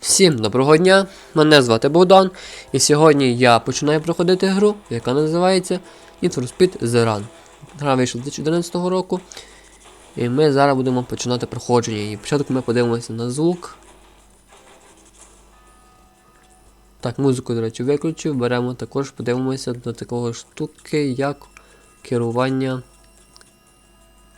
Всім доброго дня! Мене звати Богдан, і сьогодні я починаю проходити гру, яка називається Need for Speed The Run. Гра вийшла 2011 року. І ми зараз будемо починати проходження. І спочатку ми подивимося на звук. Так, музику, до речі, виключив. Беремо також, подивимося до такого штуки, як керування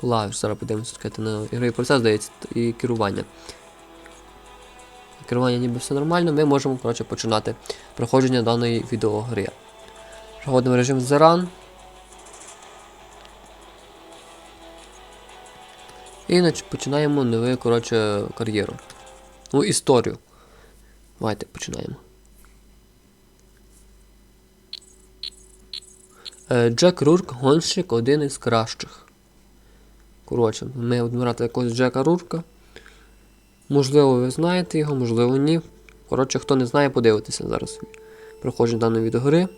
клавіш. Зараз подивимося на ігровий процес, здається, і керування керування ніби все нормально, ми можемо коротше, починати проходження даної відеогри. Проходимо режим The Run. І починаємо нову коротше, кар'єру. Ну, історію. Давайте починаємо. Е, Джек Рурк гонщик один із кращих. Коротше, ми будемо грати якогось Джека Рурка. Можливо, ви знаєте його, можливо, ні. Коротше, хто не знає, подивитися зараз. Проходження даної відеогри.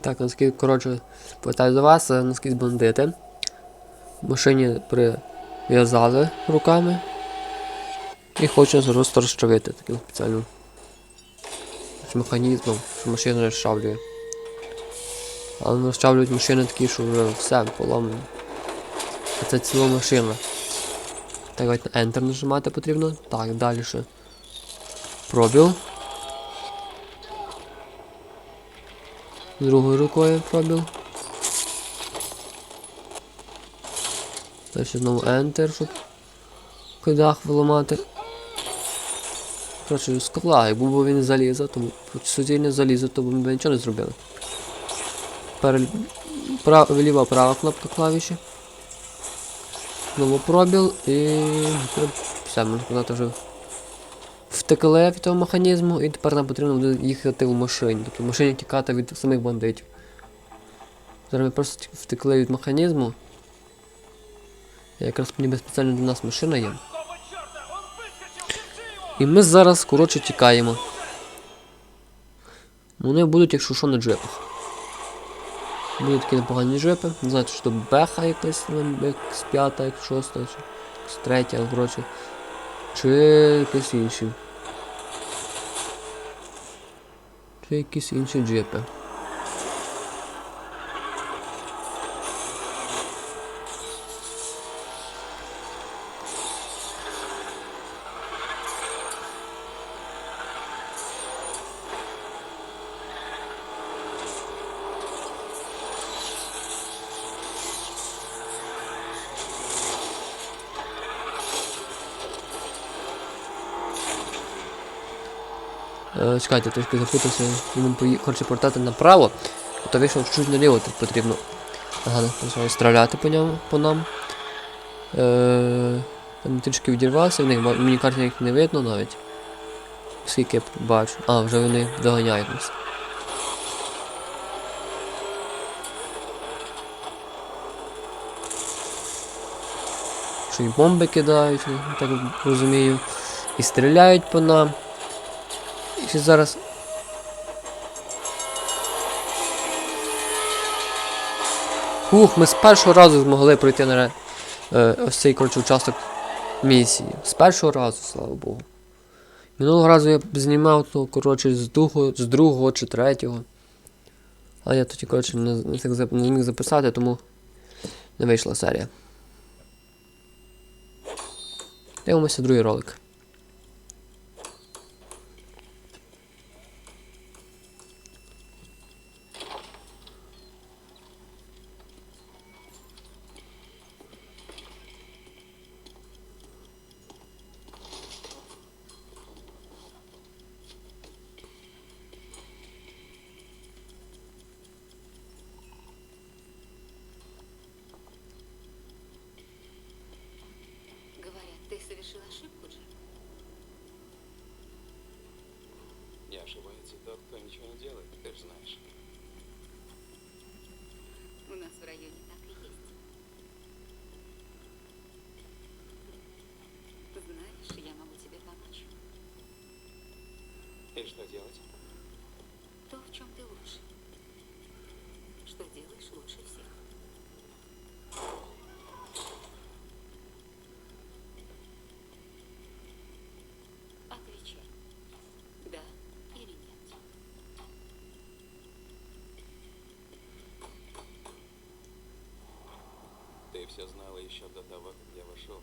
Так, наскільки, коротше, питаю до вас, е, наскільки бандити. Машині прив'язали руками. І зараз розчавити таким спеціальним механізмом, що машина розчавлює. Але розчавлюють машини такі, що вже все поламано. А це ціла машина. Так, давайте на Enter нажимати потрібно. Так, далі. Пробіл. Другою рукою пробіл. Далі знову Enter, щоб кидах виламати. Коротше, скла, якби був він залізо, то суцільне залізо, то б ми нічого не зробили. Тепер прав, ліва права кнопка клавіші. Знову пробіл і все, можна сказати, вже втекли від того механізму, і тепер нам потрібно буде їхати в машині. Тобто в машині тікати від самих бандитів. Зараз ми просто втекли від механізму. Якраз ніби спеціально для нас машина є. І ми зараз, коротше, тікаємо. Вони будуть, якщо що, на джипах. Будуть такі непогані джипи. Не знаю, чи то беха якась, як з п'ята, як шоста, чи з третя, коротше. Чи якісь інші. Чи якісь інші джипи. Е, чекайте, трошки запутався. Він пої... хоче повертати направо, то вийшов чуть наліво тут потрібно. Ага, почали стріляти по ньому, по нам. Е, там трішки відірвався, в них мені карти їх не видно навіть. Скільки я бачу. А, вже вони доганяють нас. Що і бомби кидають, я так розумію. І стріляють по нам. Ще зараз. Ух, ми з першого разу змогли пройти на е, ось цей коротше, участок місії. З першого разу, слава Богу. Минулого разу я знімав то, коротше, з другого, з другого чи третього. Але я тоді, коротше, не, не, не зміг записати, тому не вийшла серія. Дивимося другий ролик. Ошибается тот, кто ничего не делает, ты же знаешь. У нас в районе так и есть. Знаешь, я могу тебе помочь. И что делать? То, в чем ты лучше. Что делаешь лучше всех. Все знала еще до того, как я вошел.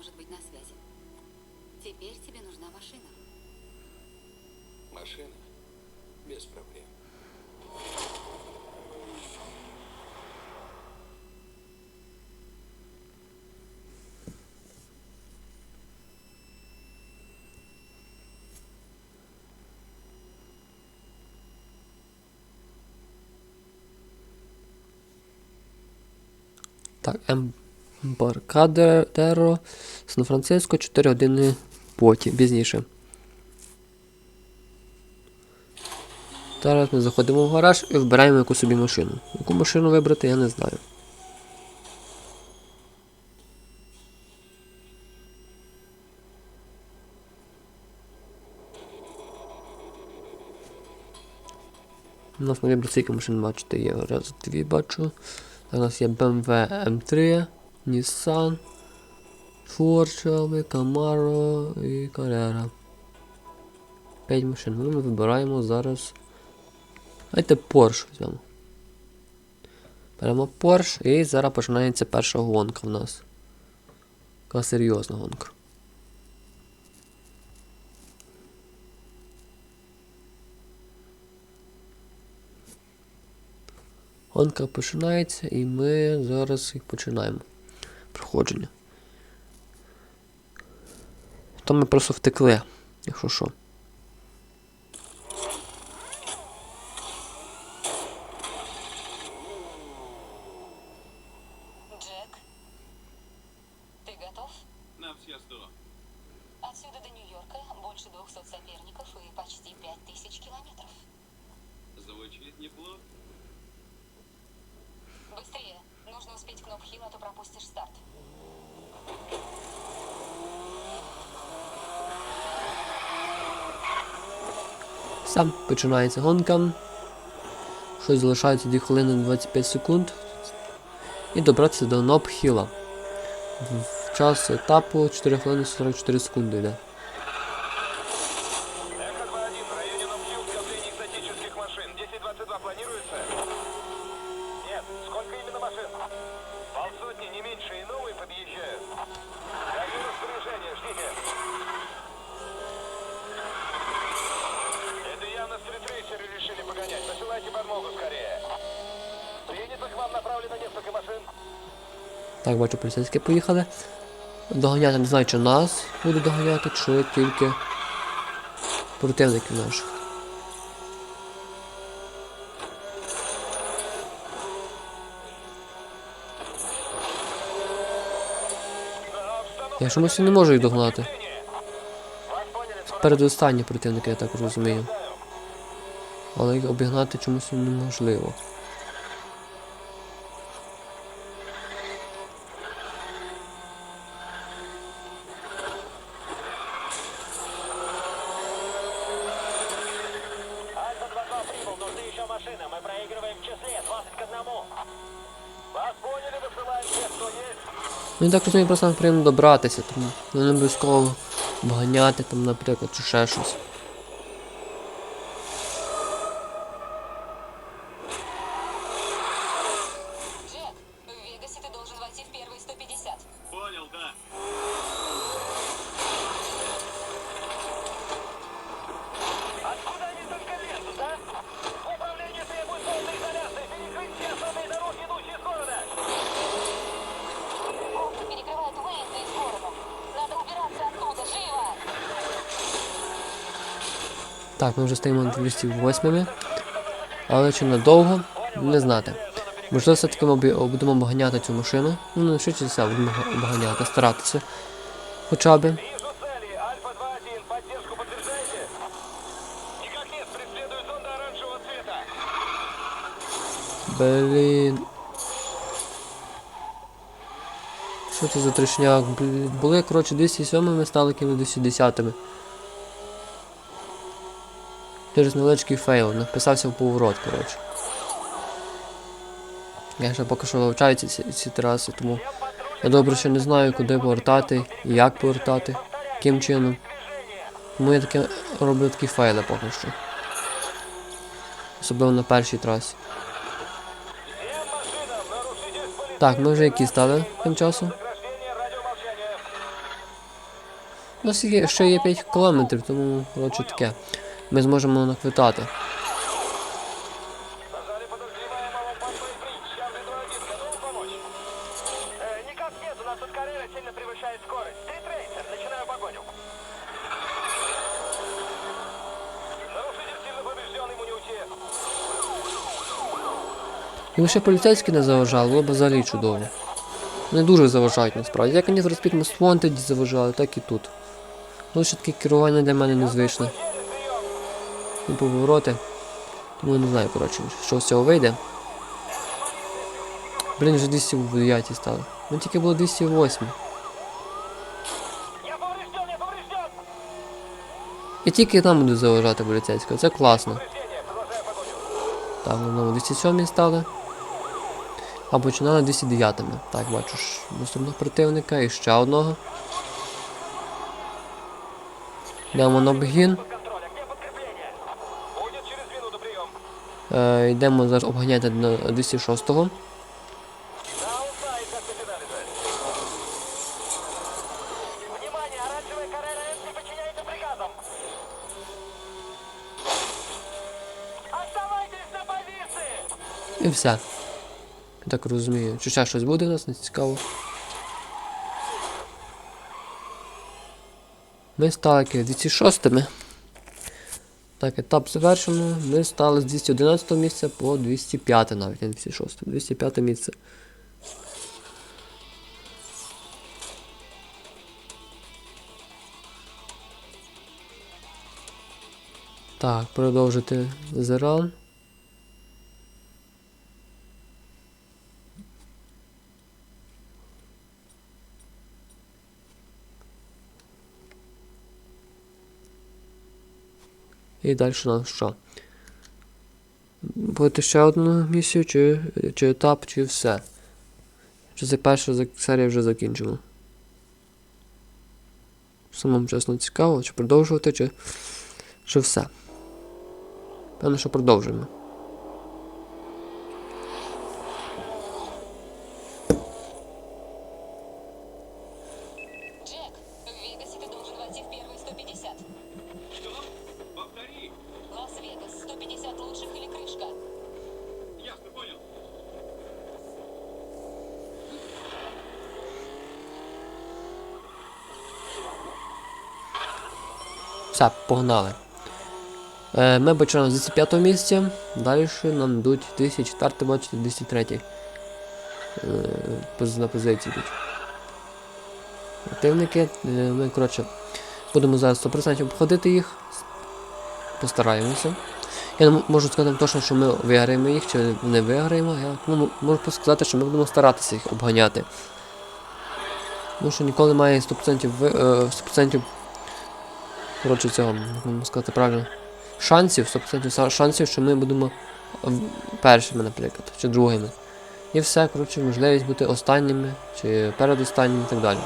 Это поможет быть на связи. Теперь тебе нужна машина. Машина? Без проблем. Так, Ембаркадеро, Сан-Франциско, 4 години потім, пізніше. Зараз ми заходимо в гараж і вибираємо яку собі машину. Яку машину вибрати, я не знаю. У нас на виборі скільки машин бачите є. Раз, дві бачу. У нас є BMW M3, Nissan, Shelby, Camaro і Carrera. 5 машин. Ну, ми вибираємо зараз. Давайте Porsche візьмемо. Беремо Porsche і зараз починається перша гонка в нас. Така серйозна гонка. Гонка починається і ми зараз їх починаємо. Проходження. то ми просто втекли, якщо що. Джек, ты готов? На все. Отсюда до Нью-Йорка больше 200 соперников и почти 5000 километров. Звучит неплохо. Быстрее. Нужно успеть к Нобхилл, то пропустишь старт. Сам починається гонка. Щось залишається 2 хвилини 25 секунд. І добратися до Нобхіла. В час етапу 4 хвилини 44 секунди йде. Так, бачу, поліцейські поїхали. Доганяти не знаю, чи нас буде доганяти, чи тільки противників наших. Я чомусь не можу їх догнати. Передостанні противники, я так розумію. Але їх обігнати чомусь неможливо. прибыл, нужны еще машины. Мы проигрываем в числе, 20 к 1. Вас поняли, высылаем всех, кто есть. Ну так розумію, просто нам потрібно добратися, тому ну, не обов'язково обганяти там, наприклад, чи ще щось. Так, ми вже стоїмо на 208, але чи надовго, не знати. Можливо, все-таки ми будемо обганяти цю машину. Ну, не все, будемо га- обганяти, старатися. Хоча б. Вижу цели. Альфа-2-1. Поддержку подтверждаете? Никак нет. Преследует зонда оранжевого цвета. Блін. Що це за трешняк? Були, коротше, 207 ми стали якими 210. Через невеличкий фейл, написався в поворот, коротше. Я ще поки що вивчаю ці, ці, траси, тому я добре ще не знаю, куди повертати і як повертати, яким чином. Тому я таке роблю такі файли поки що. Особливо на першій трасі. Так, ми вже які стали тим часом. У нас ще є 5 кілометрів, тому коротше таке Ми зможемо наквитати. Нажали подозреваемого под прикрыть. Явный 2-1. Готовы помочь? Э, никак нет. У нас тут Каррера сильно превышает скорость. Ты трейсер. Начинаю погоню. Нарушитель сильно поврежден. Ему не уйти. Якби ще поліцейські не заважали, було б взагалі чудово. Не дуже заважають насправді. Як вони в Speed Most Wanted заважали, так і тут. Лише таке керування для мене незвичне. І повороти. Тому не знаю, коротше, що з цього вийде. Блін, вже 209 стали. Ми тільки було 208. Я поврежден, я поврежден. І тільки там буду заважати поліцейського. Це класно. Так, ми знову 207 стали. А починали 209. Так, бачу ж наступного противника і ще одного. Йдемо на обгін. Е, йдемо зараз обганяти на 206-го. Даунсайд, как ты финализе. Внимание, оранжевая Каррера М не подчиняется приказам. Оставайтесь на позиции! І все. Так розумію. Чи ще щось буде у нас не цікаво? Ми стали 206. Так, етап завершено. Ми стали з 211 місця по 205 навіть, не 206. 205 місце. Так, продовжити зеран. І далі у нас що? Буде ще одну місію, чи, чи етап, чи все. Чи це перша серія вже закінчимо. Самому чесно цікаво, чи продовжувати, чи, чи все. Певно, що продовжуємо. Все, погнали. Е, ми починаємо з 5 місця. Далі нам йдуть 204, бачите, 203. Е, на позиції йдуть. Противники. Е, ми, коротше, будемо зараз 100% обходити їх. Постараємося. Я не можу сказати точно, що ми виграємо їх, чи не виграємо. Я ну, можу сказати, що ми будемо старатися їх обганяти. Тому що ніколи немає 100%, ви- е, 100% коротше цього, можна сказати правильно. Шансів, 100% шансів, що ми будемо першими, наприклад, чи другими. І все, коротше, можливість бути останніми, чи передостанніми і так далі.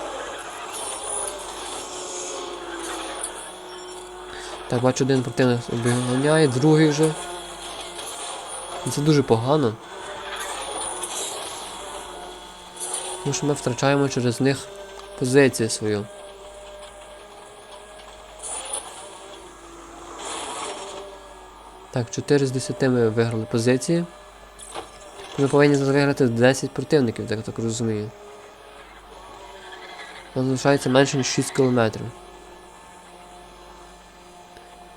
Так, бачу, один противник обганяє, другий вже. І Це дуже погано. Тому що ми втрачаємо через них позицію свою. Так, 4 з 10 ми виграли позиції. Ми повинні зараз виграти 10 противників, так так розумію. Нам залишається менше ніж 6 кілометрів.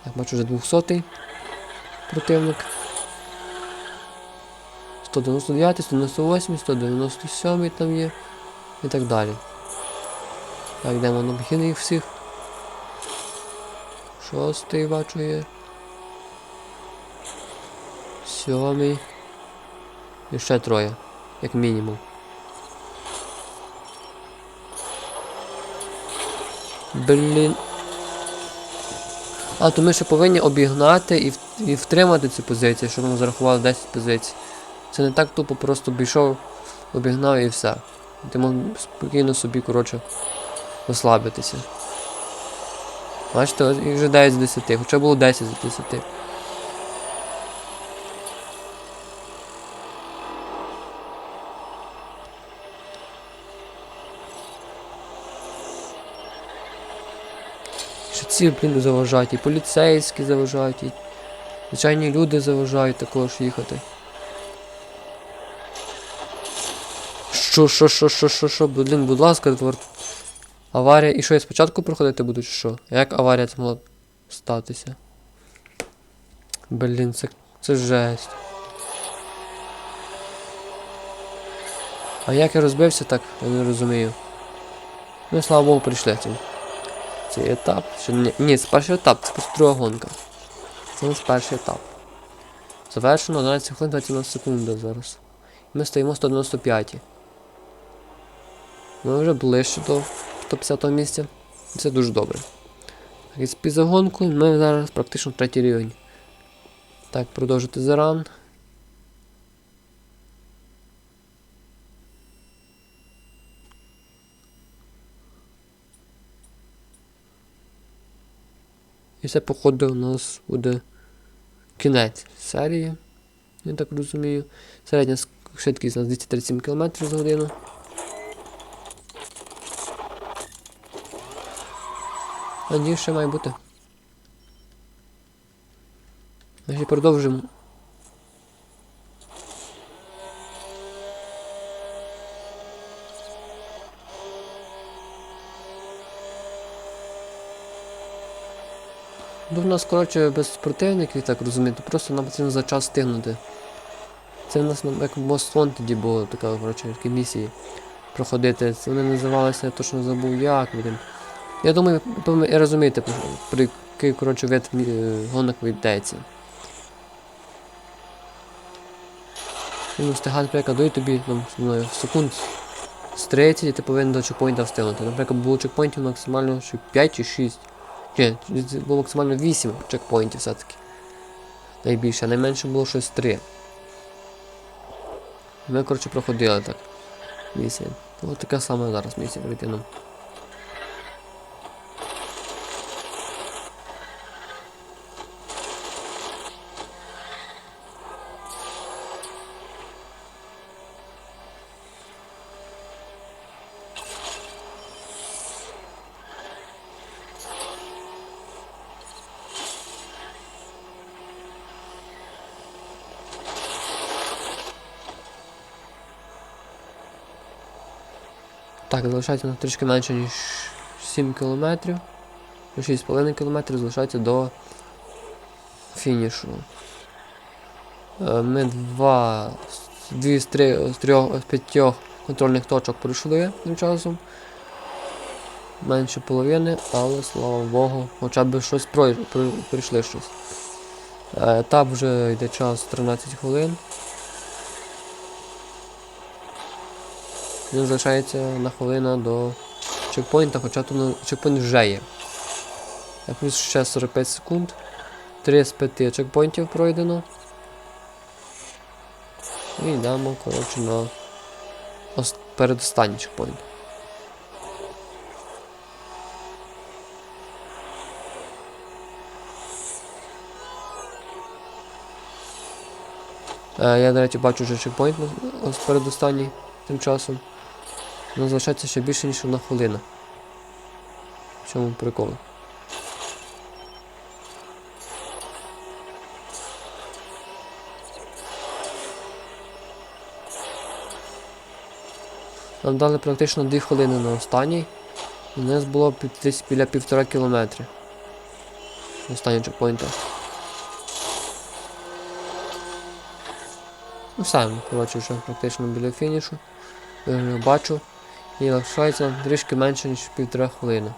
Так, бачу вже 200 противник. 199, 198, 197 там є. І так далі. Так, йдемо на обхід їх всіх. Шостий бачу є. Сьомий. І ще троє, як мінімум. Блін. А, то ми ще повинні обігнати і, і втримати цю позицію, щоб ми зарахували 10 позицій. Це не так тупо просто обійшов, обігнав і все. Ти мог спокійно собі, коротше, розслабитися. Бачите, їх вже 9 з 10, хоча було 10 з 10. Що ці, блін, заважають, і поліцейські заважають, і звичайні люди заважають також їхати. Що, що, що, що, що, що, блін, будь ласка, твор. Аварія. І що я спочатку проходити буду, чи що? Як аварія це могла статися? Блін, це, це жесть. А як я розбився так, я не розумію. Ну, слава Богу, прийшли цим. Цей етап. Ще ні, ні, це перший етап, це просто друга гонка. Це у нас перший етап. Завершено 11 хвилин 21 секунда зараз. І Ми стоїмо 195. Ми вже ближче до 150 місця. Це дуже добре. Так, і з підзагонку ми зараз практично третій рівень. Так, продовжити заран. І це, походу, у нас буде кінець серії. Я так розумію. Середня швидкість у нас 237 км за годину. А ні, ще має бути. Значить продовжимо. Ну, в нас, коротше, без противників, так розумієте, просто нам потрібно за час стигнути. Це в нас ну, як Most Wanted було така, коротше, такі місії проходити. Це вони називалися, я точно забув як. Блін. Я думаю, ви розумієте, про- про який, коротше, вид е, гонок йдеться. Він встигати, наприклад, дає тобі там, знаю, секунд з 30 і ти повинен до чекпоінта встигнути. Наприклад, було чекпоінтів максимально що 5 чи 6. Ні, було максимально 8 чекпоінтів все-таки. Найбільше, а найменше було щось 3. Ми, коротше, проходили так. Місія. Ось така сама зараз місія прийти нам. Так, залишається трішки менше, ніж 7 кілометрів. 6,5 кілометрів залишається до фінішу. Е, Ми два, дві з, три, з трьох з п'ятьох контрольних точок пройшли тим часом. Менше половини, але слава Богу, хоча б щось прой- при- пройшли щось. Е, Етап вже йде час 13 хвилин. Він залишається на хвилина до чекпоінта, хоча тут чекпоінт вже є. А Плюс ще 45 секунд. 3 з 5 чекпоінтів пройдено. І йдемо, коротше, на ос- передостанній чекпоінт. Е, я, до речі, бачу вже чекпоінт передостанній тим часом. Ну, залишається ще більше, ніж одна хвилина. В чому прикол? Нам дали практично 2 хвилини на останній. У нас було десь біля півтора кілометри. Останній чекпоінта. Ну сам, коротше, вже практично біля фінішу. Я бачу. І лишається трішки менше, ніж півтора хвилини.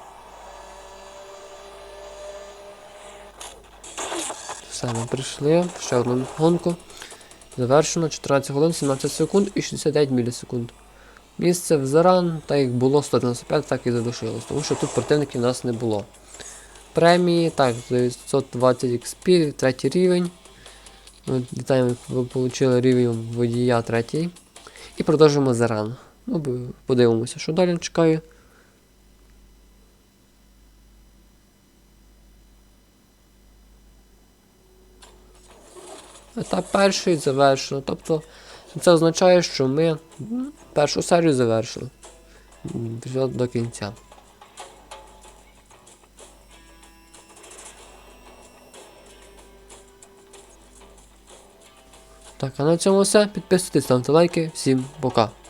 Все, ми прийшли. Ще одну гонку. Завершено 14 хвилин, 17 секунд і 69 мілісекунд. Місце в Заран, так як було 195, так і залишилось, тому що тут противників у нас не було. Премії, так, 920 XP, третій рівень. Ми Вітаємо, ви отримали рівень водія третій. І продовжуємо Заран. Ну, подивимося, що далі чекає. Етап перший завершено. Тобто це означає, що ми першу серію завершили. До кінця. Так, а на цьому все. Підписуйтесь, ставте лайки. Всім пока.